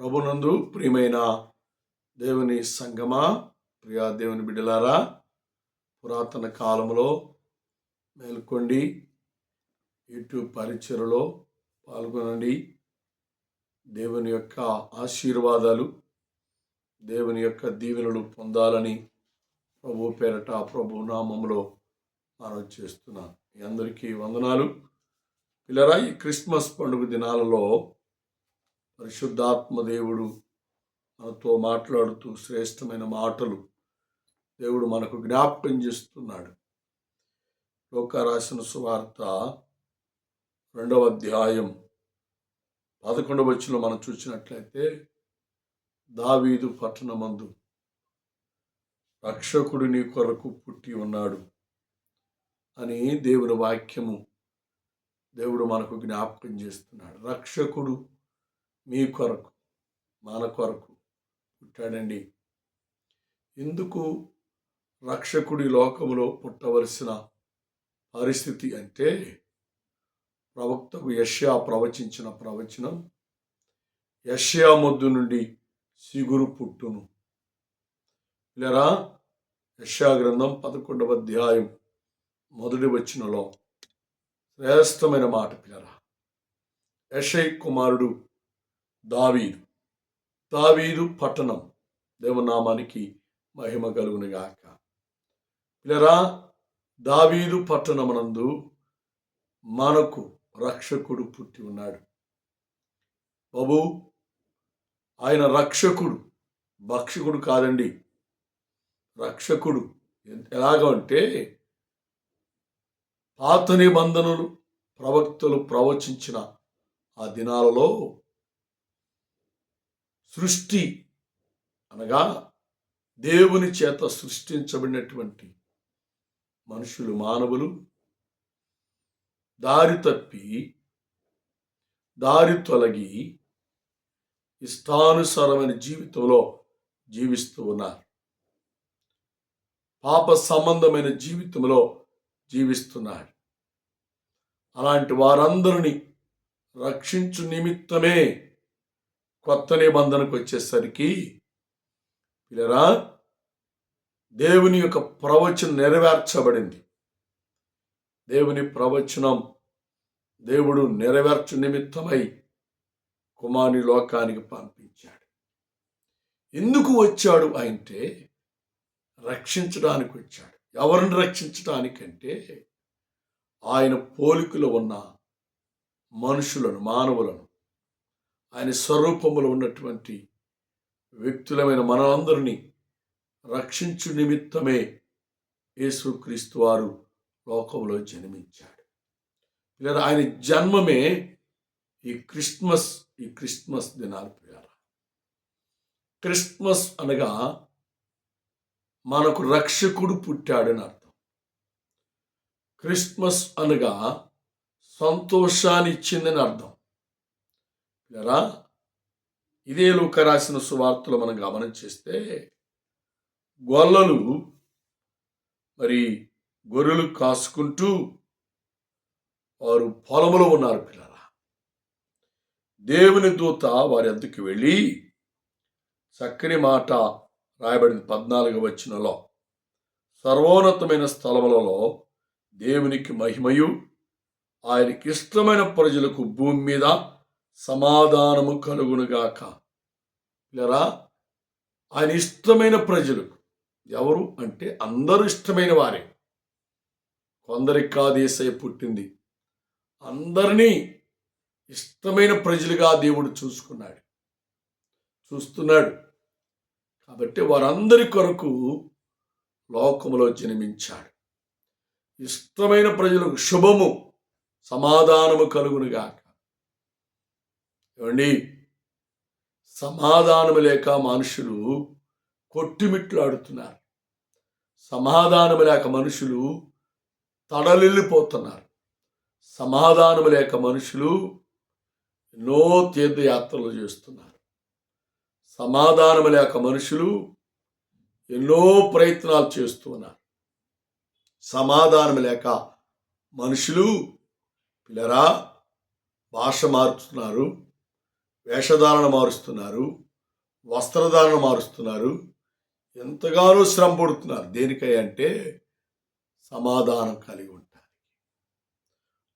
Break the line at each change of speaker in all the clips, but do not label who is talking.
ప్రభునందు ప్రియమైన దేవుని సంగమా ప్రియా దేవుని బిడ్డలారా పురాతన కాలంలో మేల్కొండి యూట్యూబ్ పరిచయలో పాల్గొనండి. దేవుని యొక్క ఆశీర్వాదాలు దేవుని యొక్క దీవెనలు పొందాలని ప్రభు పేరట ప్రభు నామంలో మనం చేస్తున్నాను. మీ అందరికీ వందనాలు. పిల్లరా ఈ క్రిస్మస్ పండుగ దినాలలో పరిశుద్ధాత్మ దేవుడు మనతో మాట్లాడుతూ శ్రేష్టమైన మాటలు దేవుడు మనకు జ్ఞాపకం చేస్తున్నాడు. లోక రాసిన సువార్త రెండవ అధ్యాయం పదకొండవ వచ్చిలో మనం చూసినట్లయితే దావీదు పట్టణమందు రక్షకుడు నీ కొరకు పుట్టి ఉన్నాడు అని దేవుని వాక్యము దేవుడు మనకు జ్ఞాపకం చేస్తున్నాడు. రక్షకుడు మీ కొరకు మన కొరకు పుట్టాడండి. ఎందుకు రక్షకుడి లోకములో పుట్టవలసిన పరిస్థితి అంటే ప్రవక్తకు యష్యా ప్రవచించిన ప్రవచనం యష్యా మొద్దు నుండి సిగురు పుట్టును. లేరా యష్యా గ్రంథం పదకొండవ అధ్యాయం మొదటి వచ్చినలో శ్రేష్టమైన మాట పిల్లరా. యషయ్ కుమారుడు దావీదు. దావీదు పట్టణం. దేవనామానికి మహిమ కలుగునిగాక పిల్లరా దావీదు పట్టణమునందు మనకు రక్షకుడు పుట్టి ఉన్నాడు. బాబు ఆయన రక్షకుడు భక్షకుడు కాదండి. రక్షకుడు ఎలాగంటే పాత నిబంధనలు ప్రవక్తలు ప్రవచించిన ఆ దినాలలో సృష్టి అనగా దేవుని చేత సృష్టించబడినటువంటి మనుషులు మానవులు. దారి తప్పి దారి తొలగి ఇష్టానుసారమైన జీవితంలో జీవిస్తూ ఉన్నారు. పాప సంబంధమైన జీవితంలో జీవిస్తున్నారు. అలాంటి వారందరినీ రక్షించు నిమిత్తమే కొత్త నిబంధనకు వచ్చేసరికి పిల్లరా దేవుని యొక్క ప్రవచనం నెరవేర్చబడింది. దేవుని ప్రవచనం దేవుడు నెరవేర్చు నిమిత్తమై కుమారుని లోకానికి పంపించాడు. ఎందుకు వచ్చాడు అంటే రక్షించడానికి వచ్చాడు. ఎవరిని రక్షించడానికంటే ఆయన పోలికలో ఉన్న మనుషులను మానవులను ఆయన స్వరూపములో ఉన్నటువంటి వ్యక్తులమైన మనందరినీ రక్షించు నిమిత్తమే యేసుక్రీస్తు వారు లోకంలో జన్మించాడు. లేదా ఆయన జన్మమే ఈ క్రిస్మస్ ఈ క్రిస్మస్ దినాలు ప్రియాల క్రిస్మస్ అనగా మనకు రక్షకుడు పుట్టాడని అర్థం. క్రిస్మస్ అనగా సంతోషాన్ని ఇచ్చిందని అర్థం. ఇలా ఇదే లోక రాసిన సువార్తలు మనం గమనం చేస్తే గొల్లలు మరి గొర్రెలు కాసుకుంటూ వారు పొలములో ఉన్నారు పిల్లల దేవుని దూత వారి అద్దెకి వెళ్ళి చక్కని మాట రాయబడింది పద్నాలుగు వచ్చినలో సర్వోన్నతమైన స్థలములలో దేవునికి మహిమయు ఆయనకి ఇష్టమైన ప్రజలకు భూమి మీద సమాధానము కలుగునుగాక ఇలా ఆయన ఇష్టమైన ప్రజలు. ఎవరు? అంటే అందరూ ఇష్టమైన వారే. కొందరికి కాదేసై పుట్టింది. అందరినీ ఇష్టమైన ప్రజలుగా దేవుడు చూసుకున్నాడు. చూస్తున్నాడు. కాబట్టి వారందరి కొరకు లోకములో జన్మించాడు. ఇష్టమైన ప్రజలకు శుభము సమాధానము కలుగునుగాక ఏమండి? సమాధానం లేక మనుషులు కొట్టిమిట్లాడుతున్నారు. సమాధానం లేక మనుషులు తడలిల్లిపోతున్నారు. సమాధానము లేక మనుషులు ఎన్నో తీర్థయాత్రలు చేస్తున్నారు. సమాధానం లేక మనుషులు ఎన్నో ప్రయత్నాలు చేస్తున్నారు సమాధానం లేక మనుషులు పిల్లరా భాష మారుతున్నారు. వేషధారణ మారుస్తున్నారు వస్త్రధారణ మారుస్తున్నారు ఎంతగానో శ్రమ పడుతున్నారు. దేనికై అంటే సమాధానం కలిగి ఉంటారు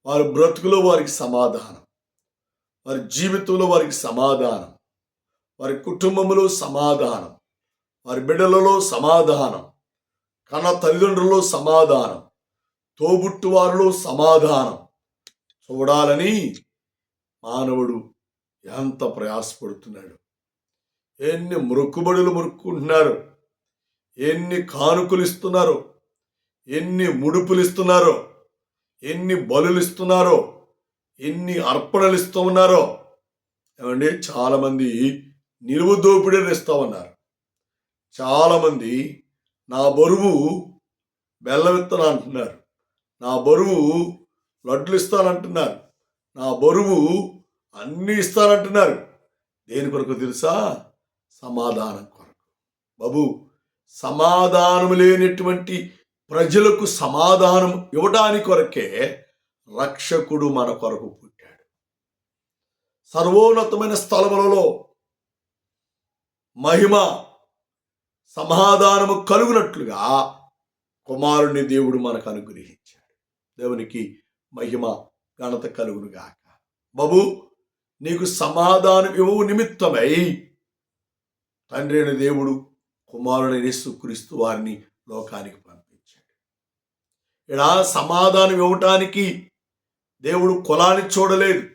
వారి బ్రతుకులో వారికి సమాధానం వారి జీవితంలో వారికి సమాధానం వారి కుటుంబంలో సమాధానం వారి బిడ్డలలో సమాధానం కన్న తల్లిదండ్రులలో సమాధానం తోబుట్టు వారిలో సమాధానం. చూడాలని మానవుడు ఎంత ప్రయాసపడుతున్నాడు. ఎన్ని మొక్కుబడులు మురుక్కుంటున్నారు. ఎన్ని కానుకలు ఇస్తున్నారో ఎన్ని ముడుపులు ఇస్తున్నారో ఎన్ని బలులు ఇస్తున్నారో ఎన్ని అర్పణలు ఇస్తూ ఉన్నారో ఏమండి? చాలామంది నిలువు దోపిడీలు ఇస్తూ ఉన్నారు చాలామంది నా బరువు బెల్లం అంటున్నారు. నా బరువు లడ్లు ఇస్తానంటున్నారు నా బరువు అన్నీ ఇస్తానంటున్నారు. దేని కొరకు తెలుసా? సమాధానం కొరకు. బాబు సమాధానం లేనటువంటి ప్రజలకు సమాధానం ఇవ్వడానికి కొరకే రక్షకుడు మన కొరకు పుట్టాడు. సర్వోన్నతమైన స్థలములలో మహిమ సమాధానము కలుగునట్లుగా కుమారుని దేవుడు మనకు అనుగ్రహించాడు. దేవునికి మహిమ ఘనత కలుగునుగాక. బాబు నీకు సమాధానం ఇవ్వు నిమిత్తమై. తండ్రి అయిన దేవుడు కుమారుని యేసుక్రీస్తు వారిని లోకానికి పంపించాడు. ఇలా సమాధానం ఇవ్వటానికి దేవుడు కులాన్ని చూడలేదు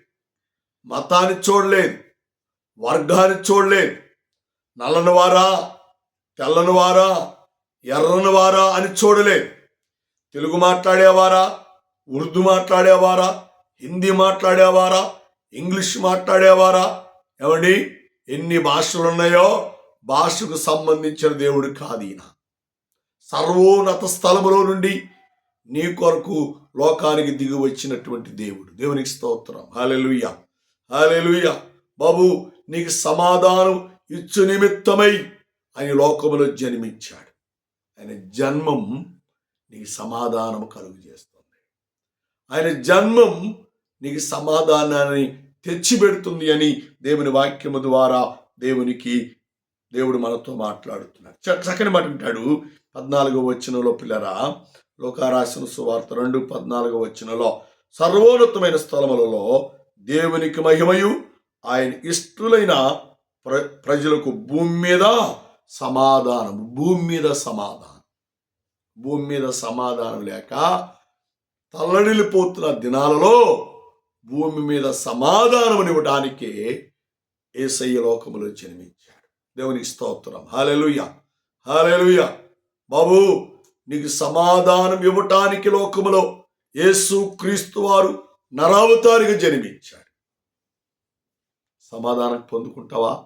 మతాన్ని చూడలేదు వర్గాన్ని చూడలేదు. నల్లని వారా తెల్లని వారా ఎర్రని వారా అని చూడలేదు. తెలుగు మాట్లాడేవారా ఉర్దూ మాట్లాడేవారా హిందీ మాట్లాడేవారా ఇంగ్లీష్ మాట్లాడేవారా? ఏమండి ఎన్ని భాషలు ఉన్నాయో భాషకు సంబంధించిన దేవుడు కాదు ఈయన సర్వోన్నత స్థలములో నుండి నీ కొరకు లోకానికి దిగి వచ్చినటువంటి దేవుడు. దేవునికి స్తోత్రం. హాలెలుయ్య హాలెలుయ్య బాబు నీకు సమాధానం ఇచ్చు నిమిత్తమై ఆయన లోకములో జన్మించాడు. ఆయన జన్మం నీకు సమాధానం కలుగు చేస్తుంది ఆయన జన్మం నీకు సమాధానాన్ని తెచ్చిపెడుతుంది అని దేవుని వాక్యము ద్వారా దేవునికి దేవుడు మనతో మాట్లాడుతున్నాడు. చక్కని మాట వింటాడు. పద్నాలుగో వచ్చినలో పిల్లరా లోకారాసిన సువార్త రెండు పద్నాలుగో వచ్చినలో సర్వోన్నతమైన స్థలములలో దేవునికి మహిమయు ఆయన ఇష్టలైన ప్ర ప్రజలకు భూమి మీద సమాధానం భూమి మీద సమాధానం. భూమి మీద సమాధానం లేక తల్లడిల్లిపోతున్న దినాలలో భూమి మీద సమాధానం ఇవ్వడానికే ఏసయ్య లోకములో జన్మించాడు. దేవునికి స్తోత్రం. హాలెలుయ హాలెలుయ బాబు నీకు సమాధానం ఇవ్వటానికి లోకములో యేసు క్రీస్తు వారు నరావతారిగా జన్మించాడు. సమాధానం పొందుకుంటావా?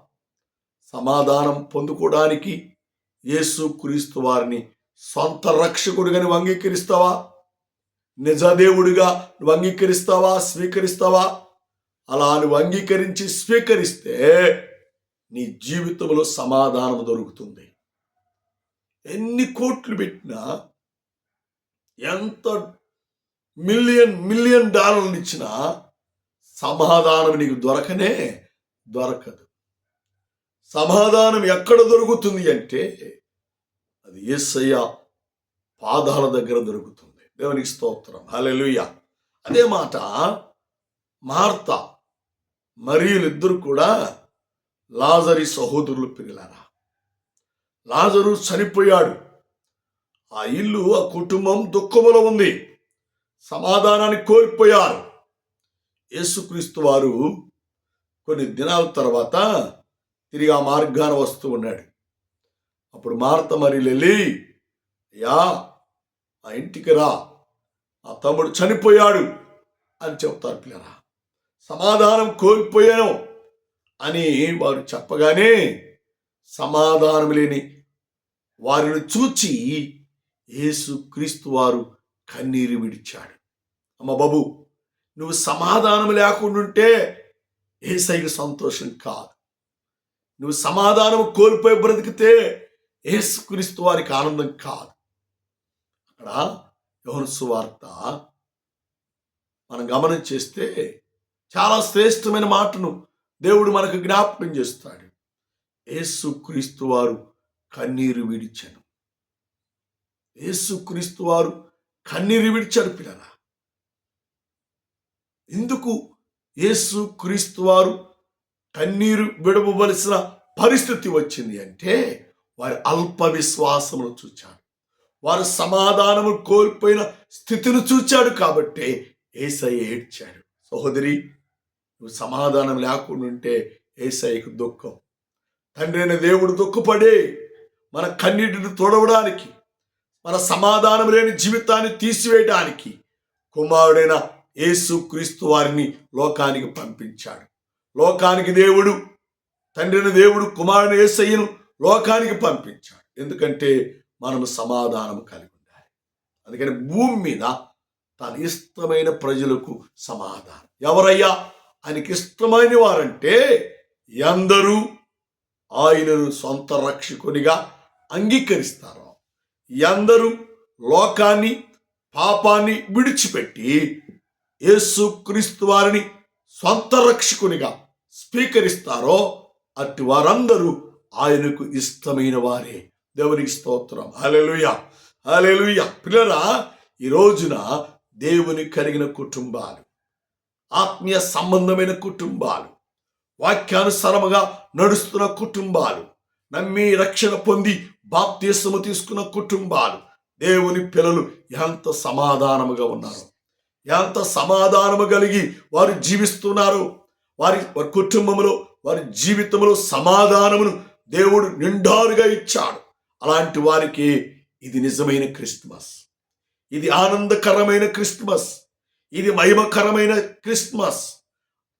సమాధానం పొందుకోవడానికి యేసు క్రీస్తు వారిని సొంత రక్షకుడిగాని అంగీకరిస్తావా? నిజదేవుడిగా నువ్వు అంగీకరిస్తావా స్వీకరిస్తావా? అలా నువ్వు అంగీకరించి స్వీకరిస్తే నీ జీవితంలో సమాధానం దొరుకుతుంది. ఎన్ని కోట్లు పెట్టినా ఎంత మిలియన్ మిలియన్ డాలర్లు ఇచ్చినా సమాధానం నీకు దొరకనే దొరకదు. సమాధానం ఎక్కడ దొరుకుతుంది అంటే అది ఏసయ్య పాదాల దగ్గర దొరుకుతుంది. దేవునికి స్తోత్రం. హల్లెలూయ. అదే మాట మార్త మరియులు ఇద్దరు కూడా లాజరి సహోదరులు పిల్లరా లాజరు చనిపోయాడు. ఆ ఇల్లు ఆ కుటుంబం దుఃఖములో ఉంది. సమాధానాన్ని కోల్పోయారు. యేసుక్రీస్తు వారు కొన్ని దినాల తర్వాత తిరిగి ఆ మార్గాన వస్తూ ఉన్నాడు. అప్పుడు మార్త మరి వెళ్ళి అయ్యా ఆ ఇంటికి రా. ఆ తమ్ముడు చనిపోయాడు అని చెప్తారు పిల్లరా. సమాధానం కోల్పోయాను అని వారు చెప్పగానే సమాధానం లేని వారిని చూచి యేసు క్రీస్తు వారు కన్నీరు విడిచాడు. అమ్మ బాబు నువ్వు సమాధానం లేకుండుంటే ఏసైకి సంతోషం కాదు. నువ్వు సమాధానం కోల్పోయి బ్రతికితే యేసుక్రీస్తు వారికి ఆనందం కాదు. ఇక్కడ యోహను సువార్త మనం గమనం చేస్తే చాలా శ్రేష్టమైన మాటను దేవుడు మనకు జ్ఞాపకం చేస్తాడు. యేసుక్రీస్తు వారు కన్నీరు విడిచాను. యేసుక్రీస్తు వారు కన్నీరు విడిచారు పిల్లరా. ఎందుకు యేసు క్రీస్తు వారు కన్నీరు విడవలసిన పరిస్థితి వచ్చింది అంటే వారి అల్ప విశ్వాసమును చూచారు వారు సమాధానము కోల్పోయిన స్థితిని చూచాడు కాబట్టి ఏసై ఏడ్చాడు. సహోదరి నువ్వు సమాధానం లేకుండా ఉంటే ఏసైకు దుఃఖం. తండ్రి అయిన దేవుడు దుఃఖపడే మన కన్నీటిని తొడవడానికి మన సమాధానం లేని జీవితాన్ని తీసివేయడానికి కుమారుడైన యేసు క్రీస్తు వారిని లోకానికి పంపించాడు. లోకానికి దేవుడు తండ్రిని దేవుడు కుమారుని ఏసయ్యను లోకానికి పంపించాడు. ఎందుకంటే మనము సమాధానం కలిగి ఉండాలి అందుకని భూమి మీద తన ఇష్టమైన ప్రజలకు సమాధానం. ఎవరయ్యా? ఆయనకి ఇష్టమైన వారంటే ఎందరూ ఆయనను సొంత రక్షకునిగా అంగీకరిస్తారు. ఎందరూ లోకాన్ని పాపాన్ని విడిచిపెట్టి యేసు క్రీస్తు వారిని సొంత రక్షకునిగా స్వీకరిస్తారో అట్టి వారందరూ ఆయనకు ఇష్టమైన వారే. దేవునికి స్తోత్రం. హల్లెలూయా. హల్లెలూయా. పిల్లరా ఈ రోజున దేవుని కలిగిన కుటుంబాలు ఆత్మీయ సంబంధమైన కుటుంబాలు వాక్యానుసారముగా నడుస్తున్న కుటుంబాలు నమ్మి రక్షణ పొంది బాప్తీసము తీసుకున్న కుటుంబాలు దేవుని పిల్లలు ఎంత సమాధానముగా ఉన్నారు. ఎంత సమాధానము కలిగి వారు జీవిస్తున్నారు. వారి వారి కుటుంబంలో వారి జీవితంలో సమాధానమును దేవుడు నిండారుగా ఇచ్చాడు. అలాంటి వారికి ఇది నిజమైన క్రిస్మస్. ఇది ఆనందకరమైన క్రిస్మస్. ఇది మహిమకరమైన క్రిస్మస్.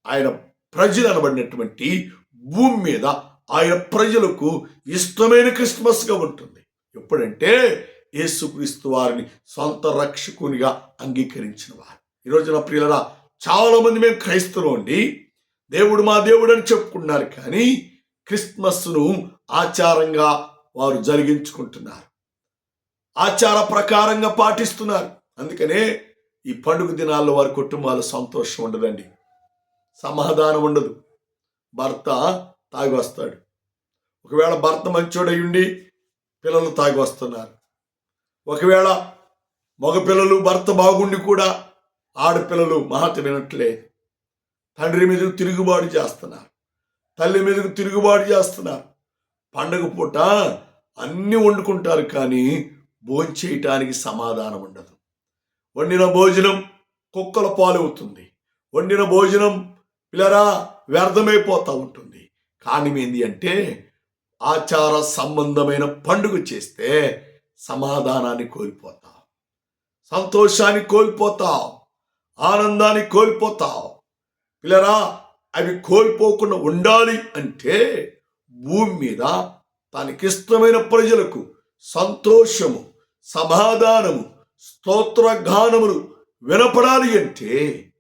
ఆయన ప్రజలు అనబడినటువంటి భూమి మీద ఆయన ప్రజలకు ఇష్టమైన క్రిస్మస్గా ఉంటుంది. ఎప్పుడంటే యేసుక్రీస్తు వారిని సొంత రక్షకునిగా అంగీకరించిన వారు. ఈరోజు నా ప్రియులరా చాలా మంది మేము క్రైస్తవులు అండి. దేవుడు మా దేవుడు అని చెప్పుకున్నారు కానీ క్రిస్మస్ను ఆచారంగా వారు జరిగించుకుంటున్నారు. ఆచార ప్రకారంగా పాటిస్తున్నారు. అందుకనే ఈ పండుగ దినాల్లో వారి కుటుంబాలు సంతోషం ఉండదండి. సమాధానం ఉండదు. భర్త తాగి వస్తాడు ఒకవేళ భర్త మంచోడై ఉండి పిల్లలు తాగి వస్తున్నారు ఒకవేళ మగపిల్లలు భర్త బాగుండి కూడా ఆడపిల్లలు మహత వినట్లే తండ్రి మీదకు తిరుగుబాటు చేస్తున్నారు. తల్లి మీదకు తిరుగుబాటు చేస్తున్నారు. పండగ పూట అన్నీ వండుకుంటారు కానీ భోంచేయటానికి సమాధానం ఉండదు. వండిన భోజనం కుక్కల పాలవుతుంది వండిన భోజనం పిల్లరా వ్యర్థమైపోతూ ఉంటుంది. కానీ ఏంది అంటే ఆచార సంబంధమైన పండుగ చేస్తే సమాధానాన్ని కోల్పోతావు సంతోషాన్ని కోల్పోతావు ఆనందాన్ని కోల్పోతావు పిల్లరా అవి కోల్పోకుండా ఉండాలి అంటే భూమి మీద తనకిష్టమైన ప్రజలకు సంతోషము సమాధానము స్తోత్రగానములు వినపడాలి అంటే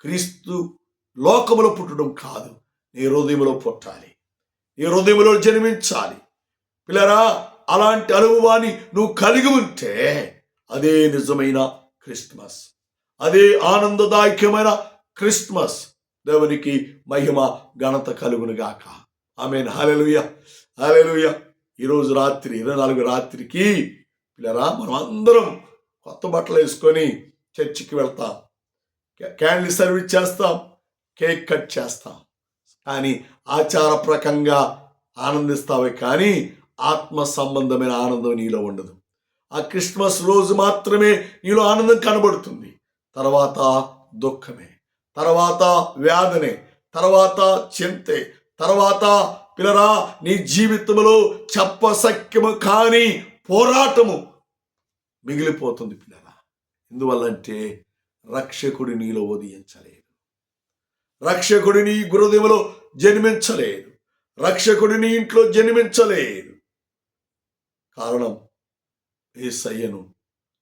క్రీస్తు లోకములో పుట్టడం కాదు. నీ హృదయంలో పుట్టాలి. నీ హృదయంలో జన్మించాలి. పిల్లరా అలాంటి అనుభవాన్ని నువ్వు కలిగి ఉంటే అదే నిజమైన క్రిస్మస్. అదే ఆనందదాయకమైన క్రిస్మస్. దేవునికి మహిమ ఘనత కలుగునుగాక. ఆమె హాలెలుయ హాలెలుయ ఈరోజు రాత్రి ఇరవై నాలుగు రాత్రికి పిల్లరా మనం అందరం కొత్త బట్టలు వేసుకొని చర్చికి వెళ్తాం. క్యాండిల్ సర్వీస్ చేస్తాం కేక్ కట్ చేస్తాం. కానీ ఆచారప్రకంగా ఆనందిస్తావే కానీ ఆత్మ సంబంధమైన ఆనందం నీలో ఉండదు. ఆ క్రిస్మస్ రోజు మాత్రమే నీలో ఆనందం కనబడుతుంది. తర్వాత దుఃఖమే తర్వాత వ్యాధనే తర్వాత చింతే తర్వాత పిల్లరా నీ జీవితంలో చెప్పసక్యము కాని పోరాటము మిగిలిపోతుంది పిల్లరా. ఎందువల్లంటే రక్షకుడు నీలో ఉదయించలేదు. రక్షకుడు నీ గురుదేవులో జన్మించలేదు. రక్షకుడు నీ ఇంట్లో జన్మించలేదు. కారణం ఏసయ్యను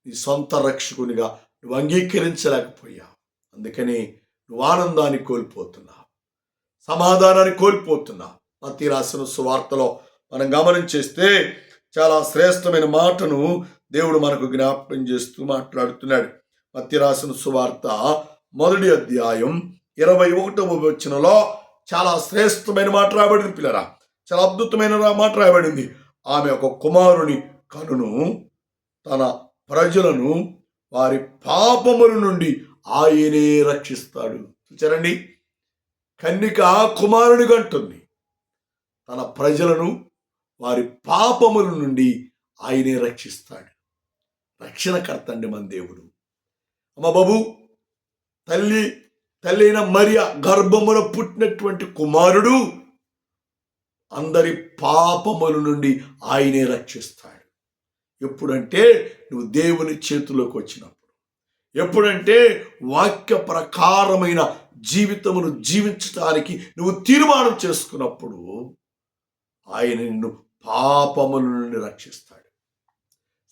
నీ సొంత రక్షకునిగా నువ్వు అంగీకరించలేకపోయావు. అందుకని నువ్వు ఆనందాన్ని కోల్పోతున్నావు. సమాధానాన్ని కోల్పోతున్నా. మత్తి రాసిన సువార్తలో మనం గమనించేస్తే చాలా శ్రేష్టమైన మాటను దేవుడు మనకు జ్ఞాపకం చేస్తూ మాట్లాడుతున్నాడు. మత్తి రాసిన సువార్త మొదటి అధ్యాయం ఇరవై ఒకటవ వచనంలో చాలా శ్రేష్టమైన మాట రాబడింది పిల్లరా. చాలా అద్భుతమైన మాట రాయబడింది. ఆమె ఒక కుమారుని కనును తన ప్రజలను వారి పాపముల నుండి ఆయనే రక్షిస్తాడు. చూచారండి కన్నిక కుమారుని అంటుంది తన ప్రజలను వారి పాపముల నుండి ఆయనే రక్షిస్తాడు. రక్షణకర్త అండి మన దేవుడు. అమ్మ బాబు తల్లి తల్లి అయిన మరియ గర్భమున పుట్టినటువంటి కుమారుడు అందరి పాపముల నుండి ఆయనే రక్షిస్తాడు. ఎప్పుడంటే నువ్వు దేవుని చేతిలోకి వచ్చినప్పుడు. ఎప్పుడంటే వాక్య ప్రకారమైన జీవితమును జీవించటానికి నువ్వు తీర్మానం చేసుకున్నప్పుడు ఆయన నిన్ను పాపముల నుండి రక్షిస్తాడు.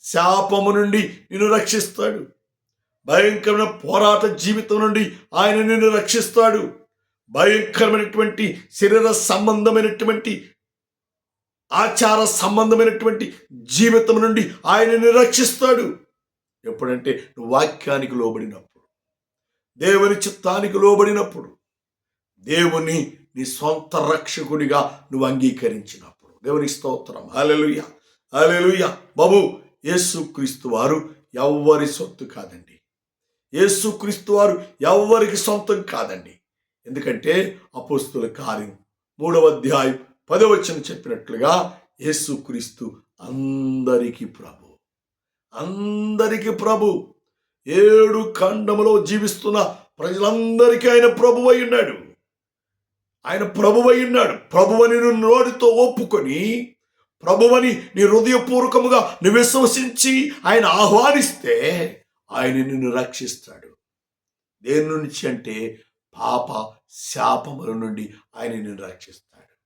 శాపము నుండి నిన్ను రక్షిస్తాడు. భయంకరమైన పోరాట జీవితం నుండి ఆయన నిన్ను రక్షిస్తాడు. భయంకరమైనటువంటి శరీర సంబంధమైనటువంటి ఆచార సంబంధమైనటువంటి జీవితం నుండి ఆయనని రక్షిస్తాడు. ఎప్పుడంటే నువ్వు వాక్యానికి లోబడినప్పుడు దేవుని చిత్తానికి లోబడినప్పుడు దేవుని నీ సొంత రక్షకుడిగా నువ్వు అంగీకరించినప్పుడు. దేవుని స్తోత్రం. హల్లెలూయా. హల్లెలూయా. బాబు యేసుక్రీస్తు వారు ఎవ్వరి సొత్తు కాదండి. యేసుక్రీస్తు వారు ఎవ్వరికి సొంతం కాదండి. ఎందుకంటే అపోస్తుల కార్యం మూడవ అధ్యాయం పదవచనం చెప్పినట్లుగా యేసుక్రీస్తు అందరికీ ప్రభు. అందరికీ ప్రభు. ఏడు ఖండములో జీవిస్తున్న ప్రజలందరికీ ఆయన ప్రభు అయి ఉన్నాడు. ఆయన ప్రభు అయి ఉన్నాడు. ప్రభువని నువ్వు నోటితో ఒప్పుకొని ప్రభువని నీ హృదయపూర్వకముగా నువ్వు విశ్వసించి ఆయన ఆహ్వానిస్తే ఆయన నిన్ను రక్షిస్తాడు. దేని నుంచి అంటే పాప శాపముల నుండి ఆయన నిన్ను రక్షిస్తాడు.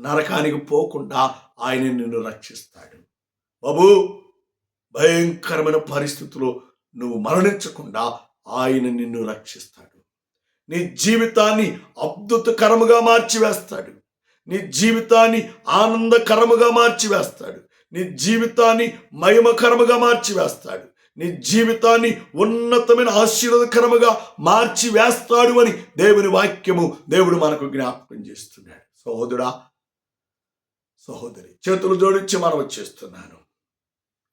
నరకానికి పోకుండా ఆయన నిన్ను రక్షిస్తాడు. బాబు భయంకరమైన పరిస్థితిలో నువ్వు మరణించకుండా ఆయన నిన్ను రక్షిస్తాడు. నీ జీవితాన్ని అద్భుతకరముగా మార్చివేస్తాడు. నీ జీవితాన్ని ఆనందకరముగా మార్చివేస్తాడు. నీ జీవితాన్ని మహిమకరముగా మార్చివేస్తాడు. నీ జీవితాన్ని ఉన్నతమైన ఆశీర్వదకరముగా మార్చి వేస్తాడు అని దేవుని వాక్యము దేవుడు మనకు జ్ఞాపకం చేస్తున్నాడు. సహోదరా సహోదరి చేతులు జోడించి మనం వచ్చేస్తున్నాను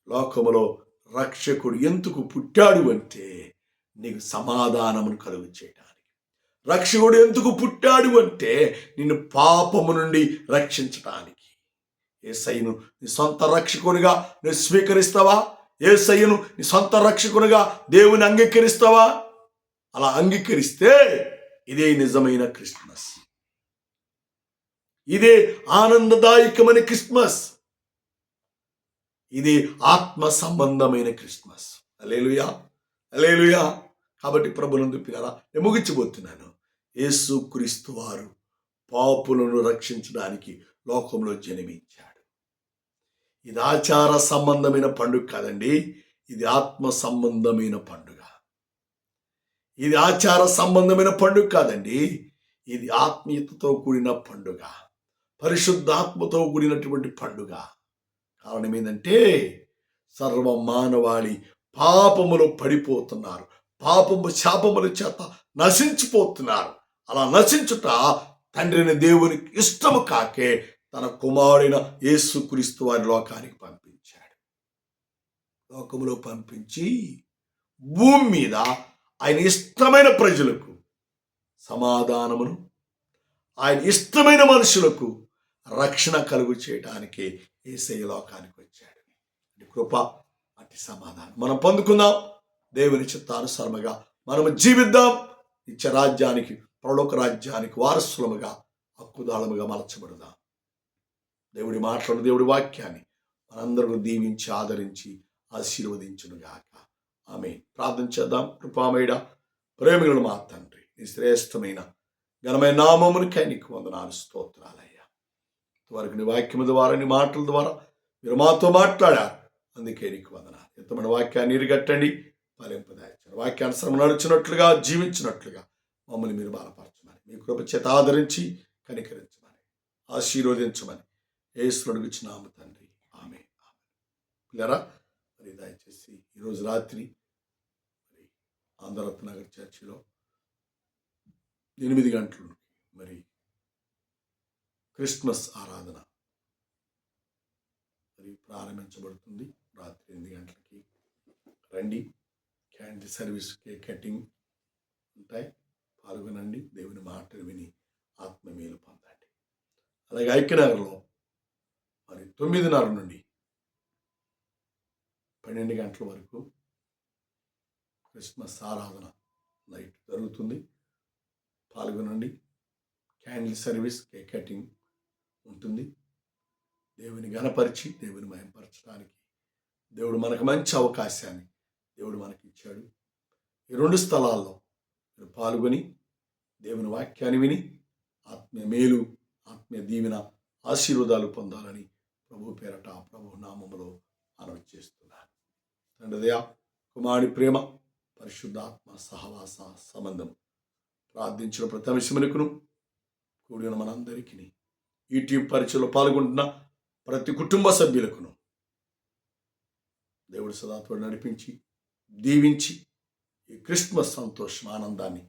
లోకములో రక్షకుడు ఎందుకు పుట్టాడు అంటే నీకు సమాధానమును కలుగు చేయడానికి. రక్షకుడు ఎందుకు పుట్టాడు అంటే నిన్ను పాపము నుండి రక్షించడానికి. ఏసయ్యను నీ సొంత రక్షకునిగా నువ్వు స్వీకరిస్తావా? ఏసయ్యను నీ సొంత రక్షకునిగా దేవుని అంగీకరిస్తావా? అలా అంగీకరిస్తే ఇదే నిజమైన క్రిస్మస్. ఇదే ఆనందదాయకమైన క్రిస్మస్. ఇది ఆత్మ సంబంధమైన క్రిస్మస్. అలేలుయా అలేలుయా కాబట్టి ప్రభునందు పిల్లరా నేను ముగించబోతున్నాను. యేసు క్రీస్తు వారు పాపులను రక్షించడానికి లోకంలో జన్మించాడు. ఇది ఆచార సంబంధమైన పండుగ కాదండి ఇది ఆత్మ సంబంధమైన పండుగ. ఇది ఆచార సంబంధమైన పండుగ కాదండి ఇది ఆత్మీయతతో కూడిన పండుగ. పరిశుద్ధాత్మతో కూడినటువంటి పండుగ. కారణం ఏంటంటే సర్వ మానవాళి పాపములో పడిపోతున్నారు. పాపము శాపముల చేత నశించిపోతున్నారు. అలా నశించుట తండ్రిని దేవునికి ఇష్టము కాకే తన కుమారుడైన యేసుక్రీస్తు వారి లోకానికి పంపించాడు. లోకములో పంపించి భూమి మీద ఆయన ఇష్టమైన ప్రజలకు సమాధానమును ఆయన ఇష్టమైన మనుషులకు రక్షణ కలుగు చేయడానికి ఏసయ్య లోకానికి వచ్చాడు. అటు కృప అటు సమాధానం. మనం పొందుకుందాం. దేవుని చిత్తానుసారముగా మనము జీవిద్దాం. నిత్య రాజ్యానికి పరలోక రాజ్యానికి వారసులముగా హక్కుదాళముగా మలచబడదాం. దేవుడి మాటలను దేవుడి వాక్యాన్ని మనందరూ దీవించి ఆదరించి ఆశీర్వదించునుగాక ఆమె ప్రార్థన చేద్దాం. కృపామేడ ప్రేమికులు మా తండ్రి నీ శ్రేష్టమైన ఘనమైన నామమునికై నీకు వందనాలు స్తోత్రాలయ్యా ఇంతవరకు నీ వాక్యం ద్వారా నీ మాటల ద్వారా మీరు మాతో మాట్లాడారు. అందుకే నీకు వందన ఎంతమంది వాక్యాన్ని నీరుగట్టండి ఫలింపదాయించారు వాక్యానుసరం నడుచున్నట్లుగా జీవించినట్లుగా మమ్మల్ని మీరు బాధపరచమని మీ కృప చేత ఆదరించి కనికరించమని ఆశీర్వదించమని ఏసులుడికి ఇచ్చినాము తండ్రి. ఆమె పిల్లరా మరి దయచేసి ఈరోజు రాత్రి మరి ఆంధ్రరత్నగర్ చర్చిలో ఎనిమిది గంటలు మరి క్రిస్మస్ ఆరాధన. మరి ప్రారంభించబడుతుంది. రాత్రి ఎనిమిది గంటలకి. రండి. క్యాండిల్ సర్వీస్ కేక్ కటింగ్ ఉంటాయి. పాల్గొనండి. దేవుని మాటలు విని ఆత్మ మేలు పొందండి. అలాగే ఐక్యనగర్లో మరి తొమ్మిదిన్నర నుండి పన్నెండు గంటల వరకు క్రిస్మస్ ఆరాధన నైట్ జరుగుతుంది. పాల్గొనండి. క్యాండిల్ సర్వీస్ కేక్ కటింగ్ ఉంటుంది. దేవుని గణపరిచి దేవుని మయంపరచడానికి దేవుడు మనకు మంచి అవకాశాన్ని దేవుడు మనకి ఇచ్చాడు ఈ రెండు స్థలాల్లో మీరు పాల్గొని దేవుని వాక్యాన్ని విని ఆత్మీయ మేలు ఆత్మీయ దీవెన ఆశీర్వాదాలు పొందాలని ప్రభు పేరట ప్రభు నామములో మనవి చేస్తున్నాను తండ్రిదయ కుమారుడి ప్రేమ పరిశుద్ధాత్మ సహవాస సంబంధం ప్రార్థించిన ప్రతి అంశమునకును కూడిన మనందరికీ యూట్యూబ్ పరీక్షలో పాల్గొంటున్న ప్రతి కుటుంబ సభ్యులకును దేవుడు సదాత్వం నడిపించి దీవించి ఈ క్రిస్మస్ సంతోషం ఆనందాన్ని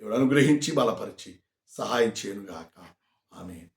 దేవుడు అనుగ్రహించి బలపరిచి సహాయం చేయనుగాక. ఆమె